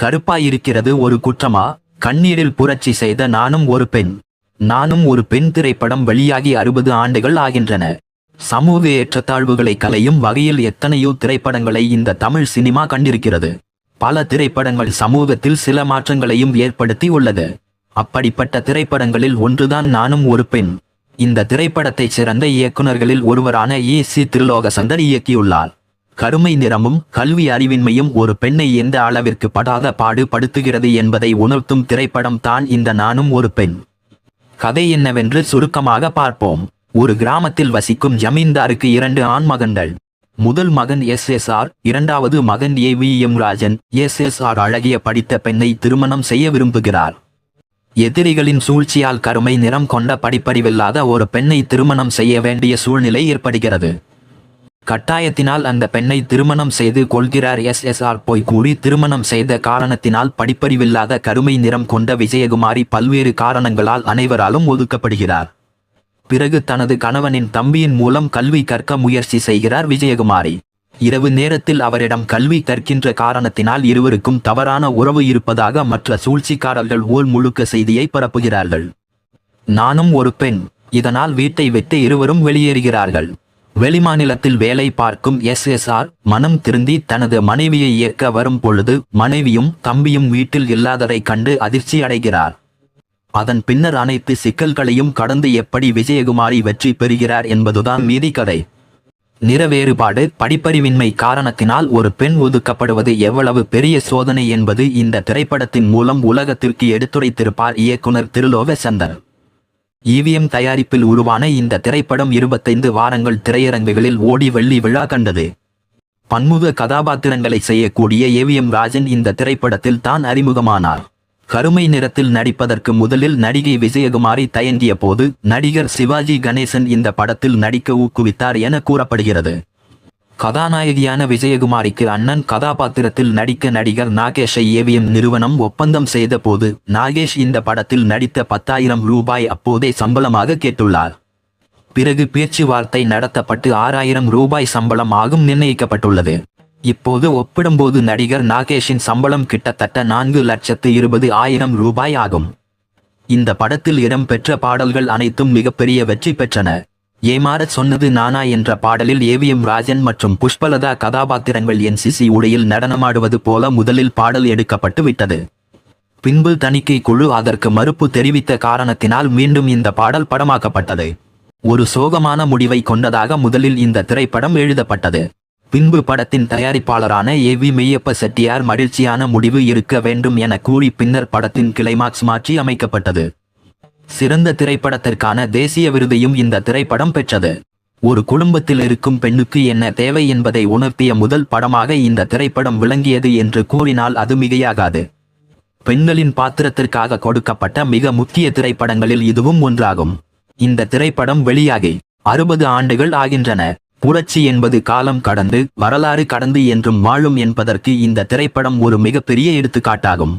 கருப்பாயிருக்கிறது ஒரு குற்றமா? கண்ணீரில் புரட்சி செய்த நானும் ஒரு பெண். நானும் ஒரு பெண் திரைப்படம் வெளியாகி அறுபது ஆண்டுகள் ஆகின்றன. சமூக ஏற்றத்தாழ்வுகளை கலையும் வகையில் எத்தனையோ திரைப்படங்களை இந்த தமிழ் சினிமா கண்டிருக்கிறது. பல திரைப்படங்கள் சமூகத்தில் சில மாற்றங்களையும் ஏற்படுத்தி உள்ளது. அப்படிப்பட்ட திரைப்படங்களில் ஒன்றுதான் நானும் ஒரு பெண். இந்த திரைப்படத்தை சிறந்த இயக்குனர்களில் ஒருவரான ஏ சி திருலோகசந்தர் இயக்கியுள்ளார். கருமை நிறமும் கல்வி அறிவின்மையும் ஒரு பெண்ணை எந்த அளவிற்கு படாத பாடுபடுத்துகிறது என்பதை உணர்த்தும் திரைப்படம் தான் இந்த நானும் ஒரு பெண். கதை என்னவென்று சுருக்கமாக பார்ப்போம். ஒரு கிராமத்தில் வசிக்கும் ஜமீன்தாருக்கு இரண்டு ஆண் மகன்கள் முதல் மகன் எஸ் எஸ் ஆர் இரண்டாவது மகன் A V M Rajan. S S R அழகிய படித்த பெண்ணை திருமணம் செய்ய விரும்புகிறார். எதிரிகளின் சூழ்ச்சியால் கருமை நிறம் கொண்ட படிப்பறிவில்லாத ஒரு பெண்ணை திருமணம் செய்ய வேண்டிய சூழ்நிலை ஏற்படுகிறது. கட்டாயத்தினால் அந்த பெண்ணை திருமணம் செய்து கொள்கிறார். எஸ் எஸ் ஆர் போய் கூறி திருமணம் செய்த காரணத்தினால் படிப்பறிவில்லாத கருமை நிறம் கொண்ட விஜயகுமாரி பல்வேறு காரணங்களால் அனைவராலும் ஒதுக்கப்படுகிறார். பிறகு தனது கணவனின் தம்பியின் மூலம் கல்வி கற்க முயற்சி செய்கிறார் விஜயகுமாரி. இரவு நேரத்தில் அவரிடம் கல்வி கற்கின்ற காரணத்தினால் இருவருக்கும் தவறான உறவு இருப்பதாக மற்ற சூழ்ச்சிக்காரர்கள் ஊர் முழுக்க செய்தியை பரப்புகிறார்கள். நானும் ஒரு பெண். இதனால் வீட்டை விட்டு இருவரும் வெளியேறுகிறார்கள். வெளிமாநிலத்தில் வேலை பார்க்கும் எஸ் மனம் திருந்தி தனது மனைவியை இயக்க வரும் பொழுது மனைவியும் தம்பியும் வீட்டில் இல்லாததைக் கண்டு அதிர்ச்சி அடைகிறார். அதன் பின்னர் அனைத்து சிக்கல்களையும் கடந்து எப்படி விஜயகுமாரி வெற்றி பெறுகிறார் என்பதுதான் மீதி கதை. நிறவேறுபாடு படிப்பறிவின்மை காரணத்தினால் ஒரு பெண் ஒதுக்கப்படுவது எவ்வளவு பெரிய சோதனை என்பது இந்த திரைப்படத்தின் மூலம் உலகத்திற்கு எடுத்துரைத்திருப்பார் இயக்குனர் திருலோக சந்தர் இவிஎம் தயாரிப்பில் உருவான இந்த திரைப்படம் இருபத்தைந்து வாரங்கள் திரையரங்குகளில் ஓடி வெள்ளி விழா கண்டது. பன்முக கதாபாத்திரங்களை செய்யக்கூடிய ஏவிஎம் ராஜன் இந்த திரைப்படத்தில் தான் அறிமுகமானார். கருமை நிறத்தில் நடிப்பதற்கு முதலில் நடிகை விஜயகுமாரி தயங்கிய போது நடிகர் சிவாஜி கணேசன் இந்த படத்தில் நடிக்க ஊக்குவித்தார் என கூறப்படுகிறது. கதாநாயகியான விஜயகுமாரிக்கு அண்ணன் கதாபாத்திரத்தில் நடிக்க நடிகர் நாகேஷை ஏவிஎம் நிறுவனம் ஒப்பந்தம் செய்த போது நாகேஷ் இந்த படத்தில் நடித்த பத்தாயிரம் ரூபாய் அப்போதே சம்பளமாக கேட்டுள்ளார். பிறகு பேச்சுவார்த்தை நடத்தப்பட்டு ஆறாயிரம் ரூபாய் சம்பளம் ஆகும் நிர்ணயிக்கப்பட்டுள்ளது. இப்போது ஒப்பிடும்போது நடிகர் நாகேஷின் சம்பளம் கிட்டத்தட்ட நான்கு லட்சத்து இருபது ஆயிரம் ரூபாய் ஆகும். இந்த படத்தில் இடம்பெற்ற பாடல்கள் அனைத்தும் மிகப்பெரிய வெற்றி பெற்றன. ஏமாறச் சொன்னது நானா என்ற பாடலில் ஏவிஎம் ராஜன் மற்றும் புஷ்பலதா கதாபாத்திரங்கள் என்சிசி உடையில் நடனமாடுவது போல முதலில் பாடல் எடுக்கப்பட்டு விட்டது. பின்பு தணிக்கை குழு அதற்கு மறுப்பு தெரிவித்த காரணத்தினால் மீண்டும் இந்த பாடல் படமாக்கப்பட்டது. ஒரு சோகமான முடிவை கொண்டதாக முதலில் இந்த திரைப்படம் எழுதப்பட்டது. பின்பு படத்தின் தயாரிப்பாளரான ஏ வி மெய்யப்ப செட்டியார் மகிழ்ச்சியான முடிவு இருக்க வேண்டும் என கூறி பின்னர் படத்தின் கிளைமாக்ஸ் மாற்றி அமைக்கப்பட்டது. சிறந்த திரைப்படத்திற்கான தேசிய விருதையும் இந்த திரைப்படம் பெற்றது. ஒரு குடும்பத்தில் இருக்கும் பெண்ணுக்கு என்ன தேவை என்பதை உணர்த்திய முதல் படமாக இந்த திரைப்படம் விளங்கியது என்று கூறினால் அது மிகையாகாது. பெண்களின் பாத்திரத்திற்காக கொடுக்கப்பட்ட மிக முக்கிய திரைப்படங்களில் இதுவும் ஒன்றாகும். இந்த திரைப்படம் வெளியாகி அறுபது ஆண்டுகள் ஆகின்றன. புரட்சி என்பது காலம் கடந்து வரலாறு கடந்து என்றும் வாழும் என்பதற்கு இந்த திரைப்படம் ஒரு மிகப்பெரிய எடுத்துக்காட்டாகும்.